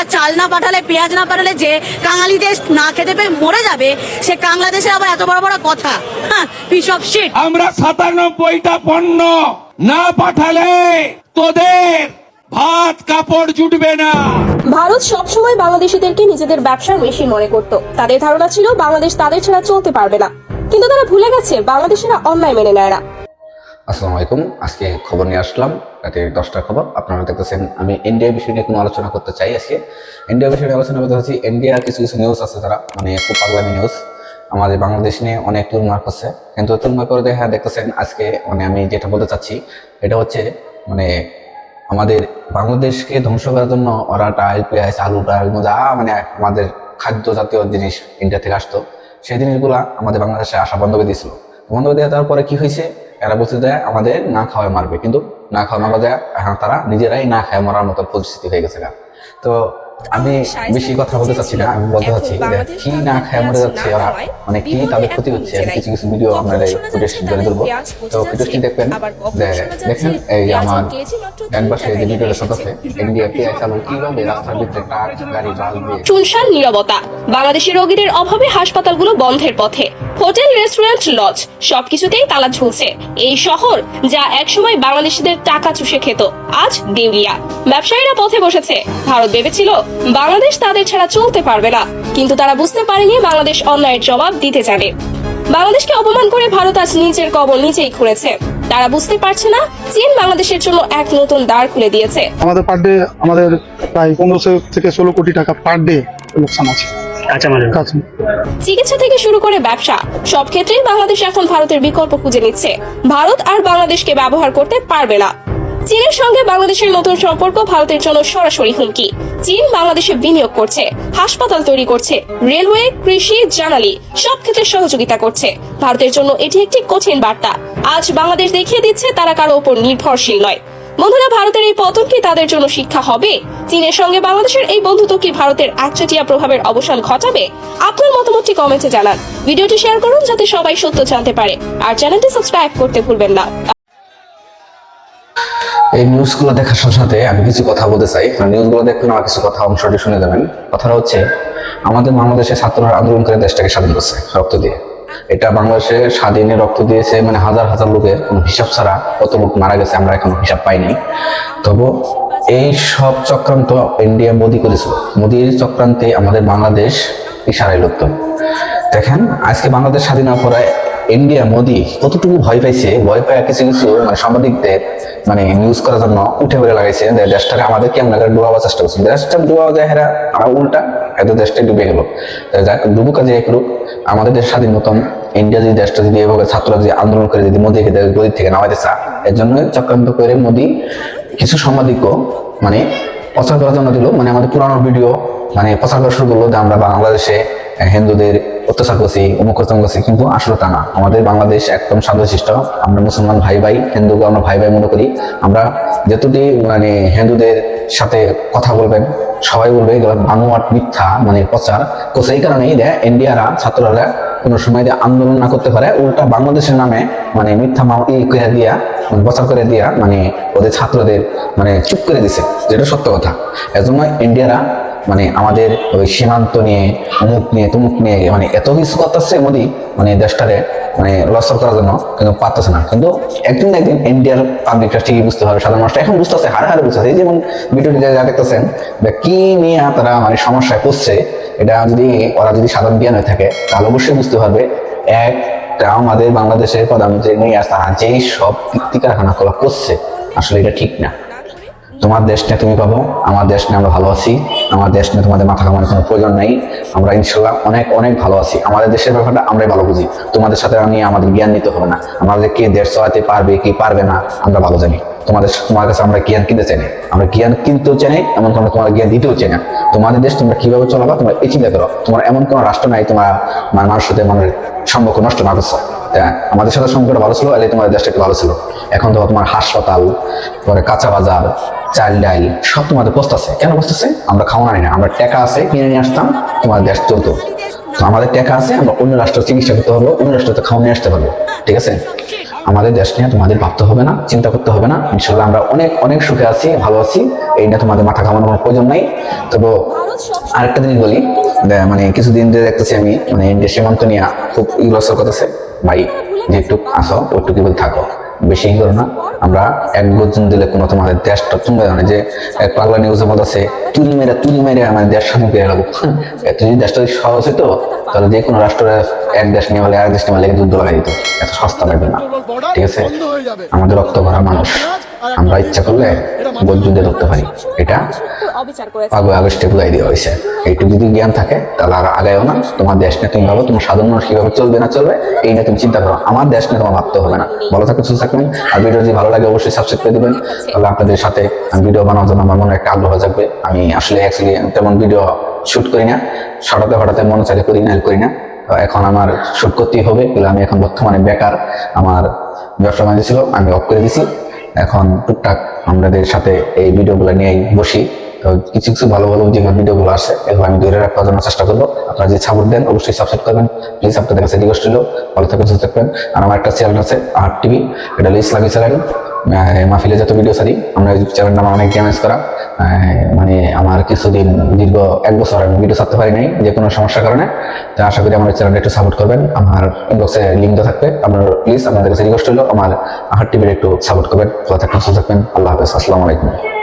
ওরা চাল না পাঠালে পেঁয়াজ না পাঠালে যে কাঙালি দেশ না খেতে পেয়ে মরে যাবে সে বাংলাদেশে আবার এত বড় বড় কথা। হ্যাঁ পিস অফ শিট আমরা সাতানব্বইটা পণ্য না পাঠালে তোদের ভাত কাপড় জুটবে না। ভারত সবসময় বাংলাদেশিদেরকে নিজেদের ব্যবসার মেশিন মনে করত। তাদের ধারণা ছিল বাংলাদেশ তাদের ছাড়া চলতে পারবে না। কিন্তু তারা ভুলে গেছে বাংলাদেশিরা অন্যায় মেনে নেয় না। আসসালামু আলাইকুম। আজকে খবর নিয়ে আসলাম। রাতে দশটার খবর। আপনারা দেখতেছেন, আমি ইন্ডিয়া বিষয় নিয়ে কোনো আলোচনা করতে চাই আজকে। ইন্ডিয়া বিষয় নিয়ে আলোচনা করতে চাচ্ছি ইন্ডিয়ার কিছু কিছু নিউজ আছে তারা। মানে খুব পাগলামি নিউজ আমাদের বাংলাদেশ নিয়ে অনেক তুলনা করছে কিন্তু তুলনা করে দেখা দেখতেছেন, আজকে মানে আমি যেটা বলতে চাচ্ছি, এটা হচ্ছে মানে আমাদের বাংলাদেশকে ধ্বংস করার জন্য ওরা টাইল পেঁয়াজ আলু ডাল যা মানে আমাদের খাদ্য জাতীয় জিনিস ইন্ডিয়া থেকে আসতো, সেই জিনিসগুলা আমাদের বাংলাদেশে আসা বন্ধ করে দিয়েছিল। বন্ধ করে দেওয়া তারপরে কি হয়েছে? এরা বলছে যে আমাদের না খাওয়ায় মারবে। কিন্তু না খাওয়া মারা যায় এখন তারা নিজেরাই না খায় মরার মতো পরিস্থিতি হয়ে গেছে গা। তো আমি বেশি কথা বলতে চাচ্ছি না আমি বলতে চাচ্ছি কি না খায় মরে যাচ্ছে ওরা মানে কি তাদের ক্ষতি হচ্ছে? আমি কিছু কিছু ভিডিও আপনারা ফুটেজ জেনে ধরবো। তো ফুটেজটি দেখবেন? যে দেখেন এই আমার এক যে ভিডিওটা শতাছে ইন্ডিয়া পেঁয়াজ আলু কীভাবে রাস্তার ভিতরে ট্রাক গাড়ি বাস দিয়ে নিরবতা বাংলাদেশের রোগীদের অভাবে হাসপাতালগুলো বন্ধের পথে। হোটেল, রেস্টুরেন্ট, লজ, সবকিছুতেই তালা ঝুলছে। এই শহর যা একসময় বাংলাদেশিদের টাকা চুষে খেত, আজ দেউলিয়া। ব্যবসায়ীরা পথে বসেছে। ভারত ভেবেছিল, বাংলাদেশ তাদের ছাড়া চলতে পারবে না। কিন্তু তারা বুঝতে পারেনি বাংলাদেশ অন্যায়ের জবাব দিতে জানে। বাংলাদেশকে অপমান করে ভারত আজ নিজের কবর নিজেই খুঁড়েছে তারা বুঝতে পারছে না, চীন বাংলাদেশের জন্য এক নতুন দ্বার খুলে দিয়েছে। আমাদের পার ডে আমাদের প্রায় পনেরোশো থেকে ষোলো কোটি টাকা পার ডে লোকসান আছে। চিকিৎসা থেকে শুরু করে ব্যবসা, সব ক্ষেত্রেই বাংলাদেশ এখন ভারতের বিকল্প খুঁজে নিচ্ছে। ভারত আর বাংলাদেশকে ব্যবহার করতে পারবে না। চীনের সঙ্গে বাংলাদেশের নতুন সম্পর্ক ভারতের জন্য সরাসরি হুমকি। চীন বাংলাদেশে বিনিয়োগ করছে, হাসপাতাল তৈরি করছে, রেলওয়ে, কৃষি, জানালি, সব ক্ষেত্রে সহযোগিতা করছে। ভারতের জন্য এটি একটি কঠিন বার্তা। আজ বাংলাদেশ দেখিয়ে দিচ্ছে তারা কারও উপর নির্ভরশীল নয়। বন্ধুরা, ভারতের এই পতন কি তাদের জন্য শিক্ষা হবে? চীনের সঙ্গে বাংলাদেশের এই বন্ধুত্ব কি ভারতের একচেটিয়া প্রভাবের অবসান ঘটাবে? আপনার মতামতটি কমেন্টে জানান। ভিডিওটি শেয়ার করুন যাতে সবাই সত্য জানতে পারে। আর চ্যানেলটি সাবস্ক্রাইব করতে ভুলবেন না। এই নিউজগুলো দেখার সাথে সাথে আমি কিছু কথা বলতে চাই। নিউজগুলো দেখবেন আমার কিছু কথা অংশটি শুনে যাবেন। কথাটা হচ্ছে, আমাদের বাংলাদেশের ছাত্ররা আন্দোলন করে দেশটাকে স্বাধীন করছে রক্ত দিয়ে। এটা বাংলাদেশে স্বাধীনে রক্ত দিয়েছে মানে হাজার হাজার লোকের কোনো হিসাব ছাড়া কত লোক মারা গেছে আমরা এখনও হিসাব পাইনি। তবু এই সব চক্রান্ত ইন্ডিয়া মোদি করেছিল। মোদির চক্রান্তে আমাদের বাংলাদেশ ইশারায় লুপ্ত। দেখেন, আজকে বাংলাদেশ স্বাধীন হওয়ার ইন্ডিয়া মোদি কতটুকু ভয় পাইছে, ভয় পায় কিছু কিছু মানে সাংবাদিকদের মানে নিউজ করার জন্য উঠে পড়ে লাগাইছে দেশটাকে আমাদের কেমন করে ডুবাবার চেষ্টা করছে। দেশটা ডুবাওয়া যায়, হেরা আর উল্টা এত দেশটা ডুবে গেল যাক, ডুবুক কাজে এক রূপ আমাদের দেশ স্বাধীন মতন ইন্ডিয়া যদি দেশটা যদি এভাবে ছাত্ররা যদি আন্দোলন করে, যদি মোদীকে দেশ গদি থেকে নামাইতে চা এর জন্য চক্রান্ত করে মোদী কিছু সাংবাদিকও মানে প্রচার করার জন্য দিল। মানে আমাদের পুরানো ভিডিও মানে প্রচার করা শুরু করল যে আমরা বাংলাদেশে হিন্দুদের অত্যাচার করছি, অমুক করতাম করছি, কিন্তু আসলে তা না। আমাদের বাংলাদেশ একদম শান্তশিষ্ট আমরা মুসলমান ভাই ভাই, হিন্দুকে আমরা ভাই ভাই মনে করি। আমরা যেতুটি মানে হিন্দুদের সাথে কথা বলবেন, সবাই বলবে এগুলো মিথ্যা মানে প্রচার। তো সেই কারণেই দেয় ইন্ডিয়ারা ছাত্ররা কোনো সময় যে আন্দোলন না করতে পারে, উল্টা বাংলাদেশের নামে মানে মিথ্যা ই করে দিয়া মানে প্রচার করে দিয়া মানে ওদের ছাত্রদের মানে চুপ করে দিছে। যেটা সত্য কথা। এজন্য ইন্ডিয়ারা মানে আমাদের ওই সীমান্ত নিয়ে, অমুক নিয়ে, তুমুক নিয়ে মানে এত কিছু করতেছে মোদি মানে দেশটারে মানে লসর করার জন্য, কিন্তু পারতেছে না। কিন্তু একদিন একদিন ইন্ডিয়ার পাবলিকটা ঠিকই বুঝতে হবে সাধারণ মানুষটা এখন বুঝতেছে, হারে হারে বুঝতেছে। এই যেমন ভিডিওটি যা দেখতেছেন কি নিয়ে তারা মানে সমস্যায় পড়ছে, এটা যদি ওরা যদি সাধারণ জ্ঞান হয়ে থাকে, তাহলে অবশ্যই বুঝতে পারবে। একটা আমাদের বাংলাদেশের প্রধানমন্ত্রী নিয়ে আসা যেই সব কীর্তি কারখানা করা করছে, আসলে এটা ঠিক না। তোমার দেশ নিয়ে তুমি পাবো আমার দেশ নিয়ে আমরা ভালো আছি। আমার দেশ নিয়ে তোমাদের মাথা কামানোর কোনো প্রয়োজন নেই। আমরা ইনশাল্লাহ অনেক অনেক ভালো আছি। আমাদের দেশের ব্যাপারটা আমরাই ভালো বুঝি। তোমাদের সাথে নিয়ে আমাদের জ্ঞান নিতে হবে না। আমাদের কে দেশ চালাতে পারবে কি পারবে না আমরা ভালো জানি। তোমাদের তোমার কাছে আমরা জ্ঞান কিনতে চাই আমরা জ্ঞান কিনতেও চাই এমন কোনো তোমার জ্ঞান দিতেও চাই না। তোমাদের দেশ তোমরা কীভাবে চলাবা তোমরা এই চিন্তা করো। তোমার এমন কোনো রাষ্ট্র নাই তোমার মানে মানুষের সাথে মানে সম্পর্ক নষ্ট না করছ। হ্যাঁ, আমাদের সাথে সম্পর্কটা ভালো ছিল তোমাদের দেশটা একটু ভালো ছিল। এখন তো তোমার হাসপাতাল পরে কাঁচা বাজার চাল ডাল সব তোমাদের বসতেছে কেন বসতেছে আমরা খাওয়া নাই না, আমরা টাকা আছে, কিনে নিয়ে আসতাম তোমার দেশ চলতো। তো আমাদের টাকা আছে, আমরা অন্য রাষ্ট্র চিকিৎসা করতে পারব, অন্য রাষ্ট্রতে খাওয়া নিয়ে আসতে পারব। ঠিক আছে? আমাদের দেশ নিয়ে তোমাদের ভাবতে হবে না, চিন্তা করতে হবে না। ইনশাল্লাহ আমরা অনেক অনেক সুখে আছি, ভালো আছি। এই নিয়ে তোমাদের মাথা ঘামানোর কোনো প্রয়োজন নাই। তবে আরেকটা জিনিস বলি মানে কিছুদিন ধরে দেখতেছি আমি মানে ইন্ডিয়া সীমান্ত নিয়ে খুব ইগ্রসর করতেছে ভাই, যেটুক আসো ওইটুকু বলে থাকো। বেশি করো না। আমরা এক গর্জন দিলে কোনো তোমাদের দেশটা তুমি জানে যে এক পাগলা নিউজের মধ্যে আছে, তুলি মেরে তুলি মেরে আমার দেশ স্বাধীন পেয়ে লাগবো এত যদি দেশটা সহজ হতো তাহলে যে কোনো রাষ্ট্রের এক দেশ নিয়ে হলে আরেক দেশ নিয়ে হলে যুদ্ধ লাগাই দিত এত সস্তা লাগবে না। ঠিক আছে? আমাদের রক্ত ভরা মানুষ। আমরা ইচ্ছা করলে যুদ্ধে ধরতে পারি। এটা পাগল আগস্টে বুঝাই দেওয়া হয়েছে। এইটুকু যদি জ্ঞান থাকে, তাহলে আর আগায়ও না। তোমার দেশ নিয়ে তুমি ভাবো, তোমার সাধারণ মানুষ কীভাবে চলবে, না চলবে, এই নিয়ে তুমি চিন্তা করো। আমার দেশ নিয়ে তোমার ভাবতে হবে না। ভালো থাকবেন সুস্থ থাকবেন আর ভিডিও যদি ভালো লাগে, অবশ্যই সাবস্ক্রাইব করে দেবেন। তাহলে আপনাদের সাথে আমি ভিডিও বানানোর জন্য আমার মনে একটা আগ্রহ থাকবে আমি আসলে অ্যাকচুয়ালি তেমন ভিডিও শুট করি না। হঠাৎ হঠাৎ মনে চাইলে করি না করি না। এখন আমার শুট করতেই হবে। আমি এখন বর্তমানে বেকার। আমার ব্যবসা বাণিজ্য ছিল, আমি অফ করে দিছি। এখন টুকটাক আমাদের সাথে এই ভিডিওগুলো নিয়েই বসি। তো কিছু কিছু ভালো ভালো যে ভিডিওগুলো আসে এগুলো আমি ধরে রাখার জন্য চেষ্টা করব। আপনারা যে সাপোর্ট দেন, অবশ্যই সাবস্ক্রাইব করবেন। প্লিজ আপনাদের কাছে রিকোয়েস্ট হলো ভালো থাকবেন সুস্থ থাকবেন আর আমার একটা চ্যানেল আছে আর টিভি এটা হলো ইসলামী চ্যানেল মাহফিলে যত ভিডিও সারি আমরা চ্যানেলটা আমার অনেক ড্যামেজ করা। মানে আমার কিছুদিন দীর্ঘ এক বছর আমি ভিডিও ছাড়তে পারি নাই, যে কোনো সমস্যার কারণে। তো আশা করি আমার চ্যানেলটা একটু সাপোর্ট করবেন। আমার ইনবক্সে লিঙ্ক দেওয়া থাকবে। আপনার প্লিজ আপনাদের কাছে রিকোয়েস্ট হলো, আমার আহার টিভির একটু সাপোর্ট করবেন। ভালো থাকবেন, সুস্থ থাকবেন। আল্লাহ হাফেজ, আসসালামু আলাইকুম।